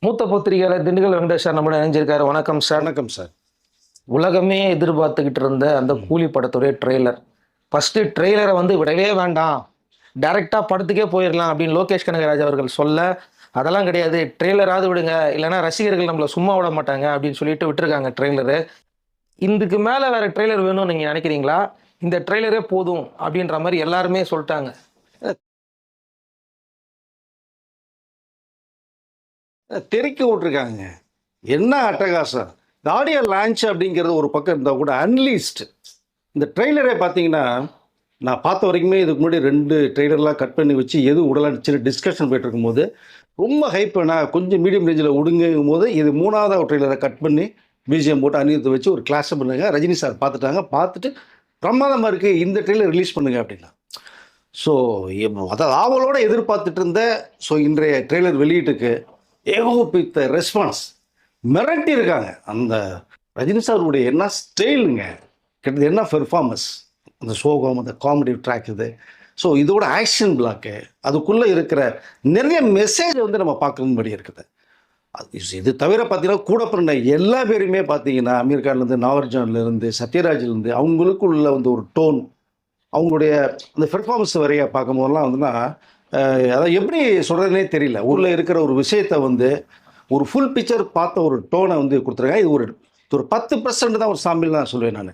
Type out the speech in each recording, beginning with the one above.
மூத்த பத்திரிகையாளர் திண்டுக்கல் வெங்கடேஷ் சார் நம்மளோட இணைஞ்சிருக்காரு. வணக்கம் சார். வணக்கம் சார். உலகமே எதிர்பார்த்துக்கிட்டு இருந்த அந்த கூலி படத்துடைய ட்ரெய்லர். ஃபர்ஸ்ட் ட்ரெய்லரை வந்து விடவே வேண்டாம். டைரக்டா படத்துக்கே போயிடலாம் அப்படின்னு லோகேஷ் கனகராஜ் அவர்கள் சொல்ல அதெல்லாம் கிடையாது. ட்ரெய்லராவது விடுங்க. இல்லைன்னா ரசிகர்கள் நம்மளை சும்மா விட மாட்டாங்க. அப்படின்னு சொல்லிட்டு விட்டுருக்காங்க ட்ரெய்லரு. இதுக்கு மேலே வேற ட்ரெய்லர் வேணும்னு நீங்கள் நினைக்கிறீங்களா? இந்த ட்ரெய்லரே போதும் அப்படின்ற மாதிரி எல்லாருமே சொல்லிட்டாங்க. தெறிக்க விட்ருக்காங்க என்ன அட்டகாசம்? இந்த ஆடியோ லான்ச் அப்படிங்கிறது ஒரு பக்கம் இருந்தால் கூட அன்லீஸ்ட் இந்த ட்ரெய்லரே பார்த்தீங்கன்னா நான் பார்த்த வரைக்குமே இதுக்கு முன்னாடி ரெண்டு ட்ரெய்லர்லாம் கட் பண்ணி வச்சு எது உடலாச்சுன்னு டிஸ்கஷன் போயிட்டு இருக்கும்போது ரொம்ப ஹைப் நான் கொஞ்சம் மீடியம் ரேஞ்சில் விடுங்கும் போது இது மூணாவது ட்ரெய்லரை கட் பண்ணி பிஜிஎம் போட்டு அணியத்தை வச்சு ஒரு கிளாஸை பண்ணுங்க. ரஜினி சார் பார்த்துட்டாங்க. பார்த்துட்டு பிரமாதமாக இருக்குது இந்த ட்ரெய்லர் ரிலீஸ் பண்ணுங்க அப்படின்னா. ஸோ அதாவது ஆவலோடு எதிர்பார்த்துட்டு இருந்த ஸோ இன்றைய ட்ரெய்லர் வெளியீட்டுக்கு ஏகோபித்த ரெஸ்பான்ஸ் மிரட்டி இருக்காங்க அந்த ரஜினி சாருடைய என்ன ஸ்டைலுங்க கிட்டத்தட்ட என்ன பெர்ஃபார்மன்ஸ் அந்த சோகம் அந்த காமெடி ட்ராக் இது. ஸோ இதோட ஆக்ஷன் பிளாக்கு அதுக்குள்ளே இருக்கிற நிறைய மெசேஜ் வந்து நம்ம பார்க்கணும்படி இருக்குது. அது இது தவிர பார்த்தீங்கன்னா கூட பிறந்த எல்லா பேருமே பார்த்தீங்கன்னா அமீர் கான்லேருந்து நாகார்ஜுன்லேருந்து சத்யராஜ்லேருந்து அவங்களுக்குள்ள வந்து ஒரு டோன் அவங்களுடைய அந்த பெர்ஃபார்மன்ஸ் வரைய பார்க்கும்போதெல்லாம் வந்துன்னா அஹ், அதை எப்படி சொல்கிறதுனே தெரியல. ஊரில் இருக்கிற ஒரு விஷயத்தை வந்து ஒரு ஃபுல் பிக்சர் பார்த்த ஒரு டோனை வந்து கொடுத்துருக்காங்க. இது ஒரு ஒரு பத்து பர்சன்ட் தான் ஒரு சாம்பிள் நான் சொல்லுவேன் நான்.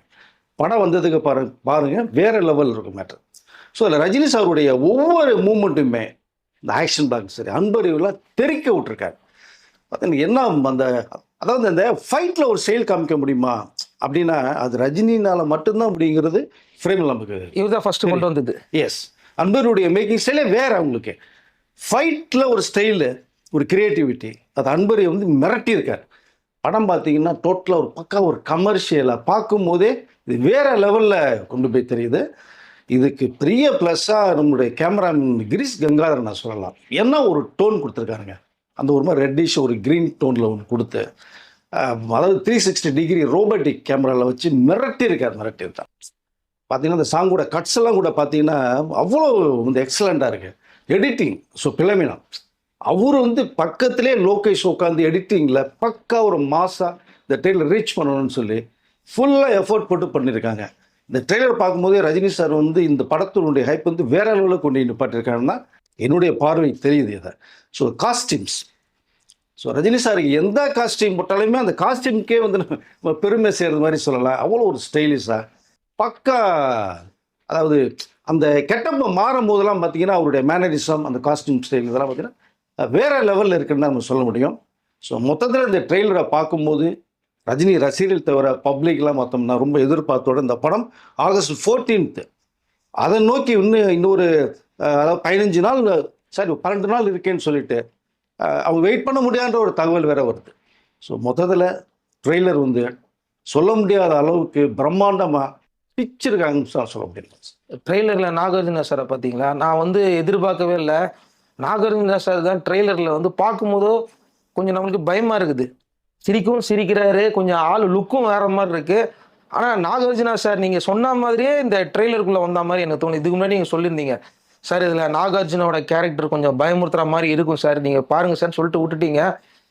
படம் வந்ததுக்கு பாரு பாருங்க வேற லெவல் இருக்கும் மேட்டர் ஸோ அதில் ரஜினி சாருடைய ஒவ்வொரு மூமெண்ட்டுமே இந்த ஆக்ஷன் பிளாக் சரி அன்பறிவுலாம் தெறிக்க விட்டுருக்காரு. அது என்ன அந்த அதாவது அந்த ஃபைட்டில் ஒரு செயல் காமிக்க முடியுமா? அப்படின்னா அது ரஜினினால மட்டும்தான் அப்படிங்கிறது ஃப்ரேமில் நமக்கு இவர் தான் ஃபர்ஸ்ட் கொண்டு வந்தது. எஸ் அன்பருடைய மேக்கிங் ஸ்டைலே வேறு அவங்களுக்கு. ஃபைட்டில் ஒரு ஸ்டைலு ஒரு கிரியேட்டிவிட்டி அது அன்பரை வந்து மிரட்டியிருக்கார். படம் பார்த்தீங்கன்னா டோட்டலாக ஒரு பக்கா ஒரு கமர்ஷியலாக பார்க்கும்போதே இது வேறு லெவலில் கொண்டு போய் தெரியுது. இதுக்கு பெரிய ப்ளஸ்ஸாக நம்முடைய கேமராமேன் கிரீஷ் கங்காதர் நான் சொல்லலாம். என்ன ஒரு டோன் கொடுத்துருக்காருங்க? அந்த ஒரு மாதிரி ரெட்டிஷ் ஒரு க்ரீன் டோனில் ஒன்று கொடுத்து அதாவது த்ரீ சிக்ஸ்டி டிகிரி ரோபோட்டிக் கேமராவில் வச்சு மிரட்டியிருக்கார் மிரட்டியிருக்கார். பார்த்தீங்கன்னா அந்த சாங்கோட கட்ஸ் எல்லாம் கூட பார்த்தீங்கன்னா அவ்வளோ வந்து எக்ஸலண்ட்டாக இருக்குது எடிட்டிங் ஸோ பிளமினா அவர் வந்து பக்கத்திலே லோகேஷ் உட்காந்து எடிட்டிங்கில் பக்கா ஒரு மாதம் இந்த ட்ரெயிலர் ரீச் பண்ணணும்னு சொல்லி ஃபுல்லாக எஃபோர்ட் போட்டு பண்ணியிருக்காங்க இந்த ட்ரெய்லர் பார்க்கும்போதே ரஜினி சார் வந்து இந்த படத்தினுடைய ஹைப் வந்து வேற அளவில் கொண்டு நிப்பாட்டிருக்காருன்னா என்னுடைய பார்வை தெரியுது இதை. ஸோ காஸ்டியூம்ஸ் ஸோ ரஜினி சாருக்கு எந்த காஸ்டியூம் போட்டாலுமே அந்த காஸ்டியூம்க்கே வந்து நம்ம பெருமை செய்கிறது மாதிரி சொல்லலாம். அவ்வளோ ஒரு ஸ்டைலிஷாக பக்கா அதாவது அந்த கெட்டப்ப மாறும் போதெல்லாம் பார்த்தீங்கன்னா அவருடைய மேனரிசம் அந்த காஸ்டியூம் ஸ்டைல் இதெல்லாம் பார்த்தீங்கன்னா வேறு லெவலில் இருக்குன்னு நம்ம சொல்ல முடியும். ஸோ மொத்தத்தில் இந்த ட்ரெய்லரை பார்க்கும்போது ரஜினி ரசிகர்கள் தவிர பப்ளிக்லாம் பார்த்தோம்னா ரொம்ப எதிர்பார்த்தோட இந்த படம் ஆகஸ்ட் ஃபோர்டீன்த்து அதை நோக்கி இன்னும் இன்னொரு அதாவது பதினஞ்சு நாள் சாரி பன்னெண்டு நாள் இருக்கேன்னு சொல்லிட்டு அவங்க வெயிட் பண்ண முடியாத ஒரு தகவல் வேற வருது. ஸோ மொத்தத்தில் ட்ரெய்லர் வந்து சொல்ல முடியாத அளவுக்கு பிரம்மாண்டமாக பிச்சிருக்காங்கன்னு தான் சொல்ல முடியும். ட்ரெய்லரில் நாகார்ஜுனா சாரை பார்த்தீங்களா நான் வந்து எதிர்பார்க்கவே இல்லை. நாகார்ஜுனா சார் தான் ட்ரெய்லரில் வந்து பார்க்கும்போதோ கொஞ்சம் நம்மளுக்கு பயமாக இருக்குது. சிரிக்கவும் சிரிக்கிறாரு. கொஞ்சம் ஆள் லுக்கும் வேற மாதிரி இருக்குது ஆனால் நாகார்ஜுனா சார் நீங்கள் சொன்ன மாதிரியே இந்த ட்ரெய்லருக்குள்ளே வந்த மாதிரி எனக்கு தோணும் இதுக்கு முன்னாடி நீங்கள் சொல்லியிருந்தீங்க. சார் இதில் நாகார்ஜுனோட கேரக்டர் கொஞ்சம் பயமுறுத்துகிற மாதிரி இருக்கும் சார் நீங்கள் பாருங்கள் சார்னு சொல்லிட்டு விட்டுட்டீங்க.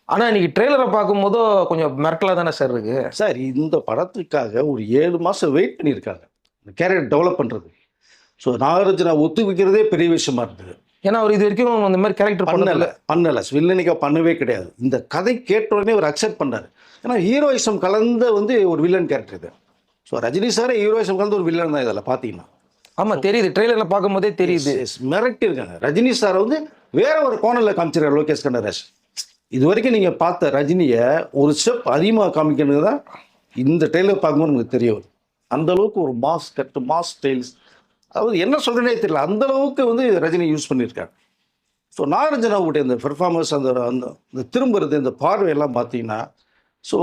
ஆனால் இன்னைக்கு ட்ரெய்லரை பார்க்கும்போதோ கொஞ்சம் மிரட்டலாக தானே சார் இருக்கு? சார் இந்த படத்துக்காக ஒரு ஏழு மாதம் வெயிட் பண்ணியிருக்காங்க. இந்த கேரக்டர் டெவலப் பண்ணுறது ஸோ நாகார்ஜுனா ஒத்துவிக்கிறதே பெரிய விஷயமா இருந்தது. ஏன்னா அவர் இது வரைக்கும் அந்த மாதிரி கேரக்டர் பண்ணல. பண்ணலை பண்ணலை. வில்லனிக்கா பண்ணவே கிடையாது. இந்த கதை கேட்ட உடனே அவர் அக்செப்ட் பண்ணாரு. ஏன்னா ஹீரோயிசம் கலந்த வந்து ஒரு வில்லன் கேரக்டர் இது. ஸோ ரஜினி சாரே ஹீரோயிசம் கலந்த ஒரு வில்லன் தான் இதில் பார்த்தீங்கன்னா. ஆமா தெரியுது. ட்ரெய்லரில் பார்க்கும்போதே தெரியுது. Yes, மிரட்டி இருக்காங்க ரஜினி சார் வந்து வேற ஒரு கோணலில் காமிச்சிருக்காரு லோகேஷ் கனகராஜ் இது வரைக்கும் நீங்கள் பார்த்த ரஜினியை ஒரு ஸ்டெப் அதிகமாக காமிக்கணுங்க தான் இந்த டெய்லர் பார்க்கும்போது நமக்கு தெரிய வரும் அந்த அளவுக்கு ஒரு மாஸ் கட்டு மாஸ் ஸ்டைல்ஸ் அதாவது என்ன சொல்கிறேனே தெரியல. அந்தளவுக்கு வந்து ரஜினி யூஸ் பண்ணியிருக்காங்க. ஸோ நாகார்ஜுனாவுடைய இந்த பெர்ஃபார்மன்ஸ் அந்த அந்த இந்த திரும்புறது இந்த பார்வையெல்லாம் பார்த்தீங்கன்னா ஸோ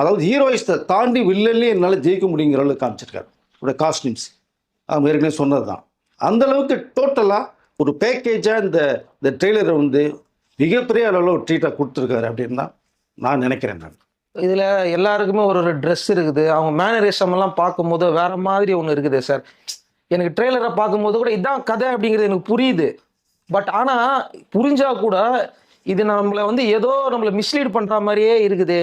அதாவது ஹீரோயிஸ்ட்டை தாண்டி வில்லன்லேயே என்னால் ஜெயிக்க முடியுங்கிற அளவுக்கு காமிச்சிருக்காரு. அவருடைய காஸ்டியூம்ஸ் அவங்க ஏற்கனவே சொன்னது தான் அந்த அளவுக்கு டோட்டலாக ஒரு பேக்கேஜாக இந்த இந்த ட்ரெய்லரை வந்து மிகப்பெரிய அளவில் ஒரு ட்ரீட்டாக கொடுத்துருக்காரு அப்படின்னு தான் நான் நினைக்கிறேன் நான். இதுல எல்லாருக்குமே ஒரு ஒரு ட்ரெஸ் இருக்குது. அவங்க மேனரிசம் எல்லாம் பார்க்கும்போது வேற மாதிரி ஒன்று இருக்குது சார் எனக்கு ட்ரெய்லரை பார்க்கும்போது கூட இதான் கதை அப்படிங்கிறது எனக்கு புரியுது. பட் ஆனா புரிஞ்சா கூட இது நம்மளை வந்து ஏதோ நம்மளை மிஸ்லீட் பண்ற மாதிரியே இருக்குது.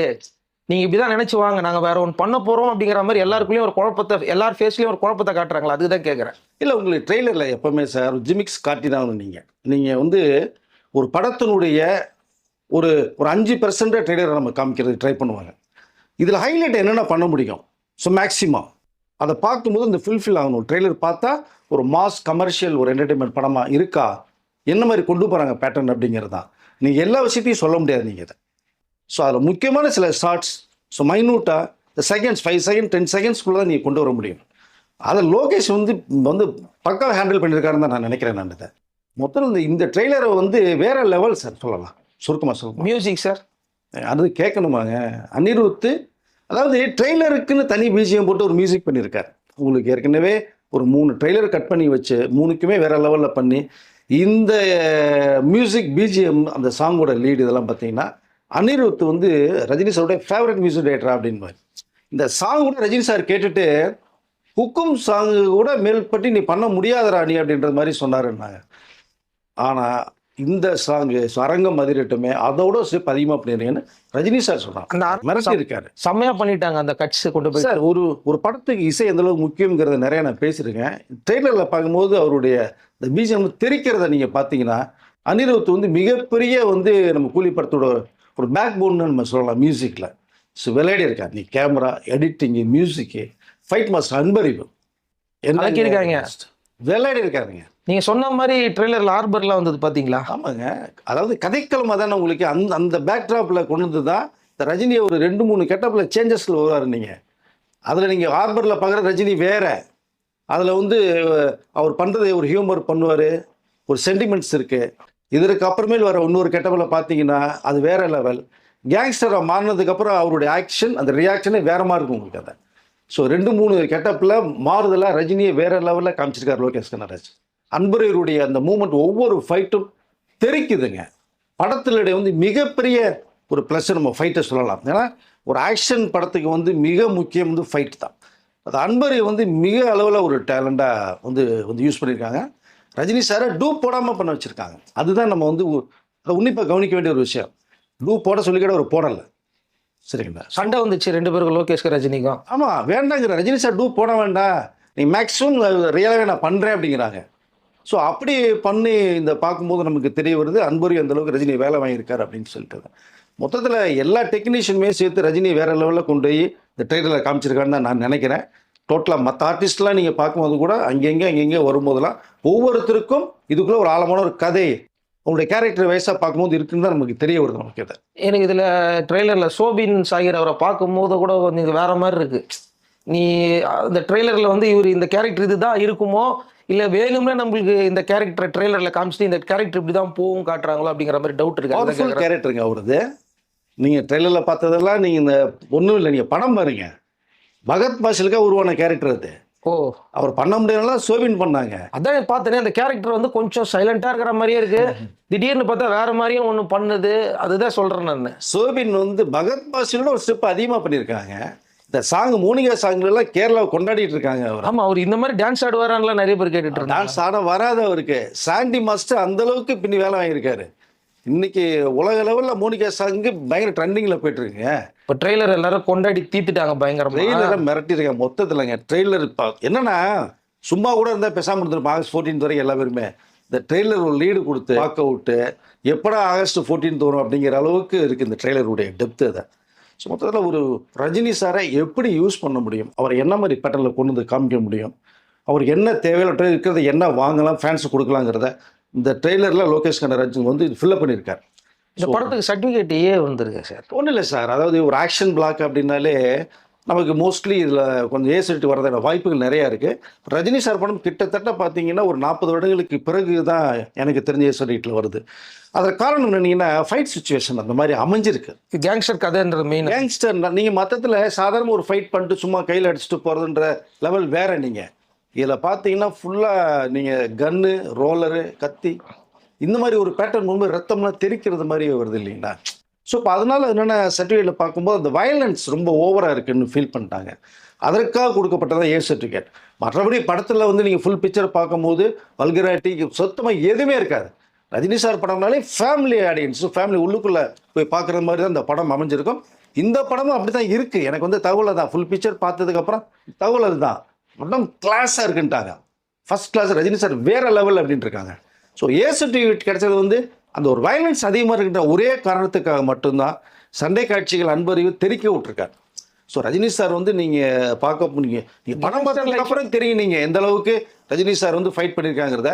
நீங்க இப்படிதான் நினைச்சு வாங்க. நாங்க வேற ஒன்று பண்ண போறோம் அப்படிங்கிற மாதிரி எல்லாருக்குள்ளயும் ஒரு குழப்பத்தை எல்லார் ஃபேஸ்லயும் ஒரு குழப்பத்தை காட்டுறாங்களா அதுதான் கேட்கறேன் இல்லை உங்களுக்கு ட்ரெய்லரில் எப்போவுமே சார் ஜிமிக்ஸ் காட்டி தான் நீங்கள் நீங்கள் வந்து ஒரு படத்தினுடைய ஒரு ஒரு அஞ்சு பெர்சன்ட் ட்ரெய்லரை நம்ம காமிக்கிறது ட்ரை பண்ணுவாங்க. இதில் ஹைலைட் என்னென்ன பண்ண முடியும்? ஸோ மேக்ஸிமம் அதை பார்க்கும்போது இந்த ஃபுல்ஃபில் ஆகணும். ட்ரெய்லர் பார்த்தா ஒரு மாஸ் கமர்ஷியல் ஒரு என்டர்டைன்மெண்ட் படமாக இருக்கா? என்ன மாதிரி கொண்டு போகிறாங்க பேட்டர்ன் அப்படிங்கிறது தான் நீங்கள் எல்லா விஷயத்தையும் சொல்ல முடியாது நீங்கள் இதை. ஸோ அதில் முக்கியமான சில ஷார்ட்ஸ் ஸோ மைனூட்டாக இந்த செகண்ட்ஸ் ஃபைவ் செகண்ட் டென் செகண்ட்ஸ்குள்ளே தான் நீங்கள் கொண்டு வர முடியும். அதை லோகேஷ் வந்து வந்து பக்காவாக ஹேண்டில் பண்ணியிருக்காருன்னு தான் நான் நினைக்கிறேன் நான் இதை. மொத்தம் இந்த இந்த ட்ரெய்லரை வந்து வேற லெவல் சார் சொல்லலாம். சுருக்கமாக சொல்லலாம் மியூசிக் சார் அது கேட்கணுமாங்க. அனிருத்து அதாவது ட்ரெய்லருக்குன்னு தனி பிஜிஎம் போட்டு ஒரு மியூசிக் பண்ணியிருக்காரு உங்களுக்கு ஏற்கனவே ஒரு மூணு ட்ரெய்லர் கட் பண்ணி வச்சு மூணுக்குமே வேற லெவலில் பண்ணி இந்த மியூசிக் பிஜிஎம் அந்த சாங்கோட லீடு இதெல்லாம் பார்த்தீங்கன்னா அனிருத் வந்து ரஜினி சாருடைய ஃபேவரட் மியூசிக் டைரக்டர் அப்படின்னு இந்த சாங் கூட ரஜினி சார் கேட்டுட்டு ஹுக்கும் சாங் கூட மேல்பட்டு நீ பண்ண முடியாதடா நீ? அப்படின்ற மாதிரி சொன்னாருன்னாங்க. ஆனால் இந்த சாங்கு அரங்கம் அதிரட்டுமே அதோட ஸ்டெப் அதிகமாக பண்ணிடுறீங்கன்னு ரஜினி சார் அர- மிரட்டி இருக்காரு செம்மையா பண்ணிட்டாங்க அந்த கட்ஸ் கொண்டு போய். சார் ஒரு ஒரு படத்துக்கு இசை எந்த அளவுக்கு முக்கியங்கிறத நிறைய நான் பேசியிருக்கேன். ட்ரெய்லரில் பார்க்கும்போது அவருடைய இந்த பிஜிஎம் தெரிக்கிறத நீங்கள் பார்த்தீங்கன்னா அனிருத் வந்து மிகப்பெரிய வந்து நம்ம கூலி படத்தோட ஒரு பேக் போன்னு நம்ம சொல்லலாம் மியூசிக்கில் ஸோ விளையாடி இருக்கார் நீ camera editing music fight master Anbariv கலக்கியிருக்காங்க. விளையாடி இருக்காருங்க நீங்க சொன்ன மாதிரி ட்ரெய்லர்ல ஆர்பர்லாம் வந்தது பாத்தீங்களா? ஆமாங்க. அதாவது கதைக்களமாக தானே உங்களுக்கு. அந்த அந்த பேக்ட்ராப்பில் கொண்டு வந்து தான் இந்த ரஜினியை ஒரு ரெண்டு மூணு கெட்டப்பில் சேஞ்சஸில் வருவார் நீங்கள் அதில் நீங்கள் ஹார்பரில் பார்க்குற ரஜினி வேற. அதில் வந்து அவர் பண்ணுறதை ஒரு ஹியூமர் பண்ணுவார். ஒரு சென்டிமெண்ட்ஸ் இருக்குது இதற்கு அப்புறமேல் வர இன்னொரு கெட்டப்பில் பார்த்தீங்கன்னா அது வேற லெவல் கேங்ஸ்டராக மாறினதுக்கப்புறம் அவருடைய ஆக்ஷன் அந்த ரியாக்ஷனே வேறு மாதிரி இருக்கும் உங்களுக்கு அதை. ஸோ ரெண்டு மூணு கெட்டப்பில் மாறுதலாக ரஜினியை வேற லெவலில் காமிச்சிருக்காரு லோகேஷ் கனராஜ் அன்பரையருடைய அந்த மூமெண்ட் ஒவ்வொரு ஃபைட்டும் தெரிக்குதுங்க. படத்தினுடைய வந்து மிகப்பெரிய ஒரு ப்ளஸ் நம்ம ஃபைட்டை சொல்லலாம். ஏன்னா ஒரு ஆக்ஷன் படத்துக்கு வந்து மிக முக்கியம் வந்து ஃபைட் தான். அது அன்பரை வந்து மிக அளவில் ஒரு டேலண்டாக வந்து வந்து யூஸ் பண்ணியிருக்காங்க. ரஜினி சாரை டூப் போடாமல் பண்ண வச்சுருக்காங்க. அதுதான் நம்ம வந்து அதை உன்னிப்பாக கவனிக்க வேண்டிய ஒரு விஷயம். டூப் போட சொல்லிக்கிட்ட ஒரு போடலை. சரிங்களா? சண்டை வந்துச்சு ரெண்டு பேருக்கும் லோகேஷ்க்கு ரஜினிக்கும். ஆமாம் வேண்டாங்கிற ரஜினி சார் டூப் போட வேண்டாம். நீ மேக்ஸிமம் ரியலாகவே நான் பண்ணுறேன் அப்படிங்கிறாங்க. ஸோ அப்படி பண்ணி இந்த பார்க்கும்போது நமக்கு தெரிய வருது அன்புரி அந்த அளவுக்கு ரஜினி வேலை வாங்கியிருக்காரு அப்படின்னு சொல்லிட்டு மொத்தத்தில் எல்லா டெக்னீஷியனுமே சேர்த்து ரஜினி வேறு லெவலில் கொண்டு போய் இந்த ட்ரெய்லரில் காமிச்சிருக்கான்னு தான் நான் நினைக்கிறேன். டோட்டலாக மற்ற ஆர்டிஸ்ட்லாம் நீங்கள் பார்க்கும்போது கூட அங்கெங்கே அங்கெங்கே வரும்போதெல்லாம் ஒவ்வொருத்தருக்கும் இதுக்குள்ளே ஒரு ஆழமான ஒரு கதை அவங்களுடைய கேரக்டர் வயசாக பார்க்கும்போது இருக்குன்னு தான் நமக்கு தெரிய வருது நமக்கு இதை எனக்கு இதில் ட்ரெய்லரில் சோபின் சாகிர் அவரை பார்க்கும்போது கூட கொஞ்சம் இது மாதிரி இருக்குது நீ அந்த ட்ரெய்லர்ல வந்து இவர் இந்த கேரக்டர் இதுதான் இருக்குமோ? இல்ல வேணும்னே நம்மளுக்கு இந்த கேரக்டர் ட்ரெய்லர்ல காமிச்சிட்டு இந்த கேரக்டர் இப்படிதான் போகும் காட்டுறாங்களோ அப்படிங்கிற மாதிரி டவுட் இருக்கு. கேரக்டருங்க அவரது நீங்கள் ட்ரெய்லரில் பார்த்ததெல்லாம் நீங்கள் இந்த ஒன்றும் இல்லை நீங்கள் படம் பாருங்க. பகத் பாஷலுக்காக உருவான கேரக்டர் அது. ஓ. அவர் பண்ண முடியாதனால சோபின் பண்ணாங்க. அதான் பார்த்தேனே அந்த கேரக்டர் வந்து கொஞ்சம் சைலண்டா இருக்கிற மாதிரியே இருக்கு. திடீர்னு பார்த்தா வேற மாதிரியும் ஒண்ணு பண்ணுது. அதுதான் சொல்றேன் நான். சோபின் வந்து பகத் பாஷலோட ஒரு ஸ்டெப் அதிகமாக பண்ணியிருக்காங்க. இந்த சாங் மோனிகா சாங்லாம் கேரளாவை கொண்டாடிட்டு இருக்காங்க அவர். ஆமா அவர் இந்த மாதிரி டான்ஸ் ஆடுவாரான்லாம் நிறைய பேர் கேட்டுட்டு டான்ஸ் ஆட வராது அவருக்கு. சாண்டி மாஸ்டர் அந்த அளவுக்கு பின்னி வேலை வாங்கியிருக்காரு. இன்னைக்கு உலக லெவலில் மோனிகா சாங்கு பயங்கர ட்ரெண்டிங்கில் போயிட்டு இருக்குங்க. இப்ப ட்ரெய்லர் எல்லாரும் கொண்டாடி தீத்துட்டாங்க பயங்கரமா. ட்ரெய்லரை மிரட்டிருக்கேன் மொத்தத்தில்ங்க. ட்ரெய்லர் இப்போ என்னன்னா சும்மா கூட இருந்தால் பேசாமல் இருந்திருப்போம் ஆகஸ்ட் ஃபோர்டீன் வரைக்கும் எல்லா பேருமே. இந்த ட்ரெய்லர் ஒரு லீடு கொடுத்து பார்க்க விட்டு எப்படா ஆகஸ்ட் ஃபோர்டீன் வரும் அப்படிங்கிற அளவுக்கு இருக்குது இந்த ட்ரெய்லருடைய டெப்த் அதை ஸோ மொத்தத்தில் ஒரு ரஜினி சாரை எப்படி யூஸ் பண்ண முடியும்? அவர் என்ன மாதிரி பேட்டர்னில் கொண்டு வந்து காமிக்க முடியும்? அவருக்கு என்ன தேவையான இருக்கிறத என்ன வாங்கலாம் ஃபேன்ஸுக்கு கொடுக்கலாங்கிறத இந்த ட்ரெய்லரில் லோகேஷ் கனராஜ் வந்து ஃபில்லப் பண்ணியிருக்காரு. இந்த படத்துக்கு சர்டிபிகேட் ஏ வந்திருக்கு சார்? ஒன்றும் இல்லை சார். அதாவது ஒரு ஆக்ஷன் பிளாக் அப்படின்னாலே நமக்கு மோஸ்ட்லி இதில் கொஞ்சம் ஏ சர்டிஃபிகேட் வரதான வாய்ப்புகள் நிறையா இருக்குது ரஜினி சார் படம் கிட்டத்தட்ட பார்த்தீங்கன்னா ஒரு நாற்பது வருடங்களுக்கு பிறகு தான் எனக்கு தெரிஞ்ச ஏ சர்டிஃபிகேட்டில் வருது. அதற்கு காரணம் என்னன்னீங்கன்னா ஃபைட் சுச்சுவேஷன் அந்த மாதிரி அமைஞ்சிருக்கு. கேங்ஸ்டர் கதைன்றது மெயின் கேங்ஸ்டர் நீங்கள் மொத்தத்தில் சாதாரண ஒரு ஃபைட் பண்ணிட்டு சும்மா கையில் அடிச்சுட்டு போகிறதுன்ற லெவல் வேற நீங்கள் இதில் பார்த்தீங்கன்னா ஃபுல்லாக நீங்கள் கன்னு ரோலரு கத்தி இந்த மாதிரி ஒரு பேட்டர்ன் ரொம்ப ரத்தம்லாம் தெரிக்கிறது மாதிரி வருது இல்லைங்களா? ஸோ இப்போ அதனால் என்னென்ன சர்டிஃபிகேட்டில் பார்க்கும்போது அந்த வயலன்ஸ் ரொம்ப ஓவராக இருக்குன்னு ஃபீல் பண்ணிட்டாங்க. அதற்காக கொடுக்கப்பட்டதான் ஏ சர்டிஃபிகேட் மற்றபடி படத்தில் வந்து நீங்கள் ஃபுல் பிக்சர் பார்க்கும்போது வல்கராட்டி சுத்தமாக எதுவுமே இருக்காது. ரஜினி சார் படம்னாலே ஃபேமிலி ஆடியன்ஸ் ஃபேமிலி உள்ளுக்குள்ளே போய் பார்க்குற மாதிரி தான் இந்த படம் அமைஞ்சிருக்கும். இந்த படமும் அப்படி தான் இருக்குது எனக்கு வந்து தகவல் தான் ஃபுல் பிக்சர் பார்த்ததுக்கப்புறம் தகவல் அதுதான். படம் கிளாஸாக இருக்குன்ட்டாங்க. ஃபர்ஸ்ட் கிளாஸ் ரஜினி சார் வேறு லெவல் அப்படின்ட்டு இருக்காங்க. ஸோ ஏ சர்டிஃபிகேட் கிடைச்சது வந்து அந்த ஒரு வயலன்ஸ் அதிகமாக இருக்கின்ற ஒரே காரணத்துக்காக மட்டும்தான் சண்டை காட்சிகள் அன்பறிவு தெரிக்க விட்டுருக்காரு. ஸோ ரஜினி சார் வந்து நீங்கள் பார்க்க நீங்கள் நீங்கள் படம் பார்த்ததுக்கு அப்புறம் தெரியும் நீங்கள் எந்த அளவுக்கு ரஜினி சார் வந்து ஃபைட் பண்ணியிருக்காங்கிறத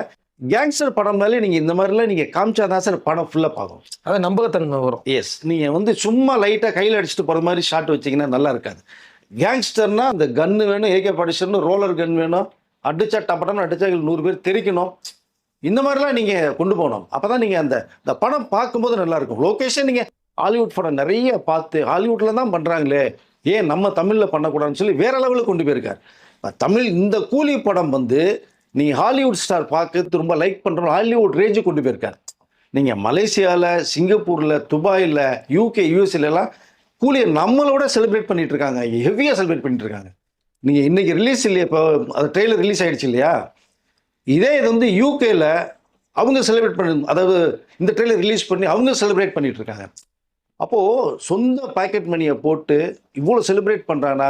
கேங்ஸ்டர் படம்னாலே நீங்கள் இந்த மாதிரிலாம் நீங்கள் காமிச்சாதான் சார் படம் ஃபுல்லாக பார்க்கும். அதான் நம்பகத்தன்மை வரும். எஸ் நீங்கள் வந்து சும்மா லைட்டாக கையில் அடிச்சுட்டு போகிற மாதிரி ஷாட் வச்சீங்கன்னா நல்லா இருக்காது. கேங்ஸ்டர்னா அந்த கன்று வேணும் ஏகே படிஷன் ரோலர் கன் வேணும். அடிச்சா டப்பட்டம் அடிச்சா நூறு பேர் தெரிக்கணும். இந்த மாதிரிலாம் நீங்கள் கொண்டு போகணும். அப்போ தான் நீங்கள் அந்த இந்த படம் பார்க்கும்போது நல்லா இருக்கும் லொக்கேஷன் நீங்கள் ஹாலிவுட் படம் நிறைய பார்த்து ஹாலிவுட்டில் தான் பண்ணுறாங்களே ஏன் நம்ம தமிழில் பண்ணக்கூடாதுன்னு சொல்லி வேற லெவலுக்கு கொண்டு போயிருக்கார். இப்போ தமிழ் இந்த கூலி படம் வந்து நீ ஹாலிவுட் ஸ்டார் பார்க்க திரும்ப லைக் பண்ணுறோம் ஹாலிவுட் ரேஞ்சு கொண்டு போயிருக்கார். நீங்கள் மலேசியாவில் சிங்கப்பூரில் துபாயில் யூகே யூஎஸ்லலாம் கூலியை நம்மளோட செலிப்ரேட் பண்ணிட்டு இருக்காங்க. ஹெவியாக செலிப்ரேட் பண்ணிட்டு இருக்காங்க. நீங்கள் இன்னைக்கு ரிலீஸ் இல்லையா இப்போ அது ட்ரெய்லர் ரிலீஸ் ஆயிடுச்சு இல்லையா? இதே இது வந்து யூகேல அவங்க செலிப்ரேட் பண்ணி அதாவது இந்த ட்ரெய்லர் ரிலீஸ் பண்ணி அவங்க செலிப்ரேட் பண்ணிட்டு இருக்காங்க. அப்போது சொந்த பாக்கெட் மணியை போட்டு இவ்வளோ செலிப்ரேட் பண்ணுறானா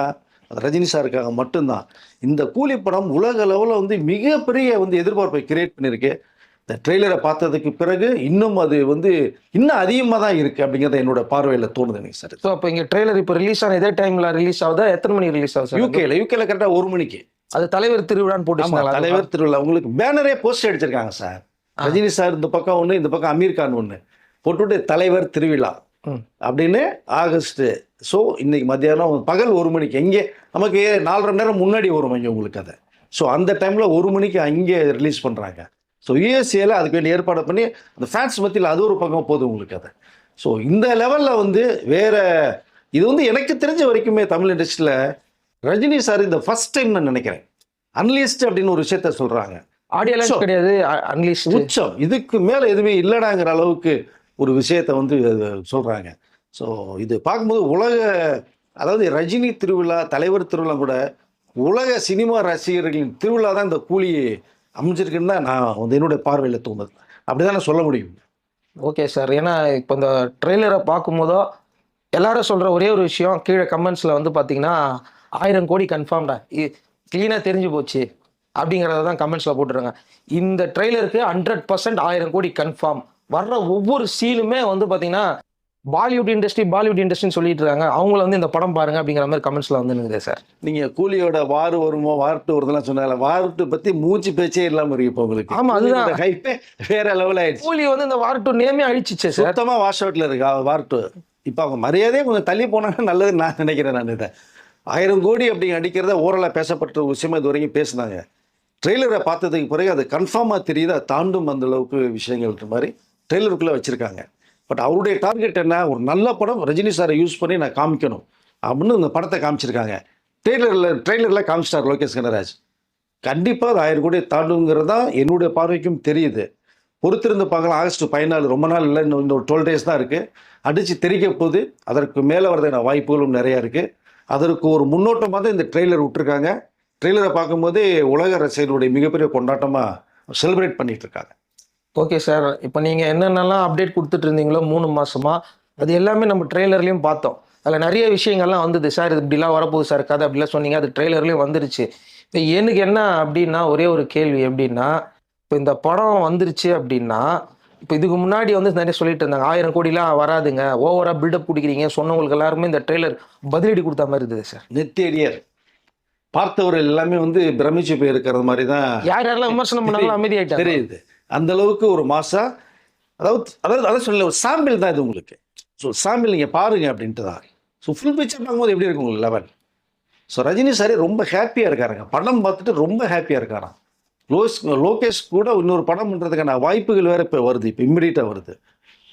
அது ரஜினி சாருக்காக மட்டும்தான். இந்த கூலி படம் உலக அளவில் வந்து மிகப்பெரிய வந்து எதிர்பார்ப்பை கிரியேட் பண்ணியிருக்கு. இந்த ட்ரெய்லரை பார்த்ததுக்கு பிறகு இன்னும் அது வந்து இன்னும் அதிகமாக தான் இருக்குது அப்படிங்கிறத என்னோட பார்வையில் தோணுது எனக்கு சார் ஸோ அப்போ இங்கே ட்ரெய்லர் இப்போ ரிலீஸ் ஆன இதே டைம்ல ரிலீஸ் ஆகுதா? எத்தனை மணிக்கு ரிலீஸ் ஆகுது யூகேல யூகேல கரெக்டாக ஒரு மணிக்கு. அது தலைவர் திருவிழான்னு போட்டு தலைவர் திருவிழா. உங்களுக்கு பேனரே போஸ்ட் அடிச்சிருக்காங்க சார் ரஜினி சார் இந்த பக்கம் ஒன்று இந்த பக்கம் அமீர் கான் ஒன்று போட்டுவிட்டு தலைவர் திருவிழா. அப்படின்னு ஆகஸ்ட் ஸோ இன்னைக்கு மத்தியானம் பகல் ஒரு மணிக்கு எங்கே நமக்கு நாலரை மணி நேரம் முன்னாடி வரும் இங்கே உங்களுக்கு அதை. ஸோ அந்த டைமில் ஒரு மணிக்கு அங்கே ரிலீஸ் பண்ணுறாங்க ஸோ யூஎஸ்ஏல அதுக்கு வேண்டிய ஏற்பாடு பண்ணி அந்த ஃபேன்ஸ் மத்தியில் அது ஒரு பக்கம் போகுது உங்களுக்கு அதை. ஸோ இந்த லெவலில் வந்து வேற இது வந்து எனக்கு தெரிஞ்ச வரைக்குமே தமிழ் இண்டஸ்ட்ரியில் ரஜினி சார் இந்த ஃபர்ஸ்ட் டைம் நான் நினைக்கிறேன். அன்லிஸ்ட் அப்படின்னு ஒரு விஷயத்த சொல்கிறாங்க ஆடியோ கிடையாது அன்லிஸ்ட் உச்சம். இதுக்கு மேலே எதுவுமே இல்லைடாங்கிற அளவுக்கு ஒரு விஷயத்தை வந்து சொல்கிறாங்க ஸோ இது பார்க்கும்போது உலக அதாவது ரஜினி திருவிழா தலைவர் திருவிழா கூட உலக சினிமா ரசிகர்களின் திருவிழா தான் இந்த கூலி அமைஞ்சிருக்குன்னு தான் நான் வந்து என்னுடைய பார்வையில் தோணுது. அப்படிதான் நான் சொல்ல முடியும். ஓகே சார் ஏன்னா இப்போ இந்த ட்ரெய்லரை பார்க்கும்போதோ எல்லாரும் சொல்கிற ஒரே ஒரு விஷயம் கீழே கமெண்ட்ஸில் வந்து பார்த்தீங்கன்னா ஆயிரம் கோடி கன்ஃபார்ம்டா க்ளீனாக தெரிஞ்சு போச்சு. அப்படிங்கிறத தான் கமெண்ட்ஸில் போட்டுருங்க இந்த ட்ரெய்லருக்கு ஹண்ட்ரட் பர்சன்ட் ஆயிரம் கோடி கன்ஃபார்ம் வர்ற ஒவ்வொரு சீனுமே வந்து பார்த்தீங்கன்னா பாலிவுட் இண்டஸ்ட்ரி பாலிவுட் இண்டஸ்ட்ரின்னு சொல்லிட்டு இருக்காங்க. அவங்கள வந்து இந்த படம் பாருங்க அப்படிங்கிற மாதிரி கமெண்ட்ஸில் வந்து நிற்குது சார். நீங்கள் கூலியோட வாரு வருமோ வார்ட்டு வருதுலாம் சொன்னால வார்ட்டு பற்றி மூச்சு பேச்சே இல்லாமல் இருக்கு இப்போ உங்களுக்கு. ஆமா, அதுதான். ஹைப்பே வேற லெவல் ஆயிடுச்சு. கூலி வந்து இந்த வார் டூ நேமே அழிச்சிச்சு சார். சுத்தமாக வாஷ் அவுட்டில் இருக்கு வார்ட்டு இப்போ அவங்க மரியாதையே கொஞ்சம் தள்ளி போனாங்கன்னா நல்லதுன்னு நான் நினைக்கிறேன் நான் இதை. ஆயிரம் கோடி அப்படி அடிக்கிறத ஓரலாக பேசப்பட்ட ஒரு விஷயமா இது வரைக்கும் பேசுனாங்க. ட்ரெய்லரை பார்த்ததுக்கு பிறகு அது கன்ஃபார்மாக தெரியுது அது தாண்டும் அந்த அளவுக்கு விஷயங்கள்ன்ற மாதிரி ட்ரெய்லருக்குள்ளே வச்சுருக்காங்க. பட் அவருடைய டார்கெட் என்ன? ஒரு நல்ல படம் ரஜினி சாரை யூஸ் பண்ணி நான் காமிக்கணும். அப்படின்னு இந்த படத்தை காமிச்சிருக்காங்க. ட்ரெய்லரில் ட்ரெய்லரில் காமிச்சிட்டார் லோகேஷ் கனராஜ் கண்டிப்பாக அது ஆயிரம் கோடி தாண்டுங்கிறது தான் என்னுடைய பார்வைக்கும் தெரியுது. பொறுத்திருந்து பார்க்கலாம். ஆகஸ்ட் பதினாலு ரொம்ப நாள் இல்லை. இன்னும் இன்னொரு டுவெல் டேஸ் தான் இருக்குது அடித்து தெரிக்க போகுது. அதற்கு மேலே வரதான வாய்ப்புகளும் நிறையா இருக்குது அதற்கு ஒரு முன்னோட்டமாக தான் இந்த ட்ரெய்லர் விட்டுருக்காங்க. ட்ரெய்லரை பார்க்கும்போது உலக ரசிகர்களுடைய மிகப்பெரிய கொண்டாட்டமாக செலிப்ரேட் பண்ணிட்டு இருக்காங்க ஓகே சார். இப்போ நீங்கள் என்னென்னலாம் அப்டேட் கொடுத்துட்டு இருந்தீங்களோ மூணு மாதமாக அது எல்லாமே நம்ம ட்ரெய்லர்லேயும் பார்த்தோம். அதில் நிறைய விஷயங்கள்லாம் வந்தது. சார் இது இப்படிலாம் வரப்போகுது சார் கதை அப்படிலாம் சொன்னீங்க அது ட்ரெய்லர்லேயும் வந்துருச்சு. இப்போ எனக்கு என்ன அப்படின்னா ஒரே ஒரு கேள்வி எப்படின்னா இப்போ இந்த படம் வந்துருச்சு அப்படின்னா இப்போ இதுக்கு முன்னாடி வந்து நிறைய சொல்லிட்டு இருந்தாங்க. ஆயிரம் கோடிலாம் வராதுங்க. ஓவராக பில்டப் குடிக்கிறீங்க சொன்னவங்களுக்கு எல்லாருமே இந்த ட்ரெய்லர் பதிலடி கொடுத்த மாதிரி இருந்தது சார். நெத்தியடியர் பார்த்தவர்கள் எல்லாமே வந்து பிரமிச்சு போயிருக்கிறது மாதிரி தான் யார் யாரெல்லாம் விமர்சனம் பண்ணாலும் அமைதியாயிட்டாங்க. தெரியுது. அந்த அளவுக்கு ஒரு மாசா அதாவது அதாவது அதான் சொல்லல ஒரு சாம்பிள் தான் இது உங்களுக்கு. ஸோ சாம்பிள் நீங்கள் பாருங்க அப்படின்ட்டு தான். ஸோ ஃபுல் பிக்சர் பார்க்கும்போது எப்படி இருக்கும் உங்களுக்கு லெவல் ஸோ ரஜினி சாரே ரொம்ப ஹாப்பியாக இருக்காருங்க. படம் பார்த்துட்டு ரொம்ப ஹாப்பியாக இருக்காராம். லோஸ் லோகேஷ் கூட இன்னொரு படம் பண்ணுறதுக்கான வாய்ப்புகள் வேறு இப்போ வருது இப்போ இம்மிடியட்டாக வருது.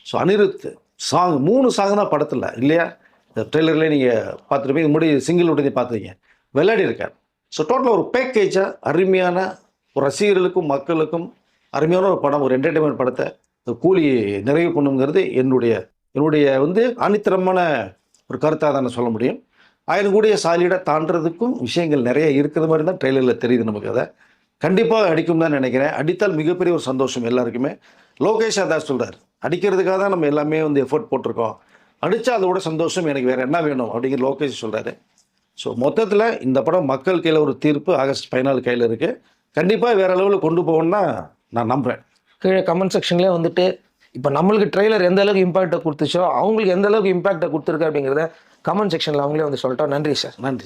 ஸோ அனிருத் சாங் மூணு சாங் தான் படத்தில் இல்லையா? இந்த ட்ரெய்லர்லேயே நீங்கள் பார்த்துருப்பீங்க முடி சிங்கிள் உடனே பார்த்துருங்க விளையாடி இருக்கார். ஸோ டோட்டலாக ஒரு பேக்கேஜாக அருமையான ஒரு ரசிகர்களுக்கும் மக்களுக்கும் அருமையான ஒரு படம் ஒரு என்டர்டைன்மெண்ட் படத்தை இந்த கூலி நிறைவு பண்ணுங்கிறது என்னுடைய என்னுடைய வந்து அனித்திரமான ஒரு கருத்தாக தான் நான் சொல்ல முடியும். ஆயிரம் கூடிய சாலியிட தாண்டுறதுக்கும் விஷயங்கள் நிறைய இருக்கிற மாதிரி தான் ட்ரெய்லரில் தெரியுது நமக்கு அதை. கண்டிப்பாக அடிக்கும் தான் நினைக்கிறேன். அடித்தால் மிகப்பெரிய ஒரு சந்தோஷம் எல்லாருக்குமே. லோகேஷ் அதான் சொல்றாரு. அடிக்கிறதுக்காக தான் நம்ம எல்லாமே வந்து எஃபோர்ட் போட்டிருக்கோம். அடிச்சா அதோட சந்தோஷம் எனக்கு வேற என்ன வேணும் அப்படிங்கிற லோகேஷ் சொல்றாரு. ஸோ மொத்தத்தில் இந்த படம் மக்கள் கையில் ஒரு தீர்ப்பு ஆகஸ்ட் பதினாலு கையில் இருக்கு. கண்டிப்பாக வேற லெவலில் கொண்டு போகணும்னா நான் நம்புறேன். கீழே கமெண்ட் செக்ஷன்லேயே வந்துட்டு இப்போ நம்மளுக்கு ட்ரெய்லர் எந்த அளவுக்கு இம்பாக்டை கொடுத்துச்சோ அவங்களுக்கு எந்த அளவுக்கு இம்பாக்டை கொடுத்துருக்கு அப்படிங்கிறத கமெண்ட் செக்ஷனில் அவங்களே வந்து சொல்லிட்டோம். நன்றி சார் நன்றி.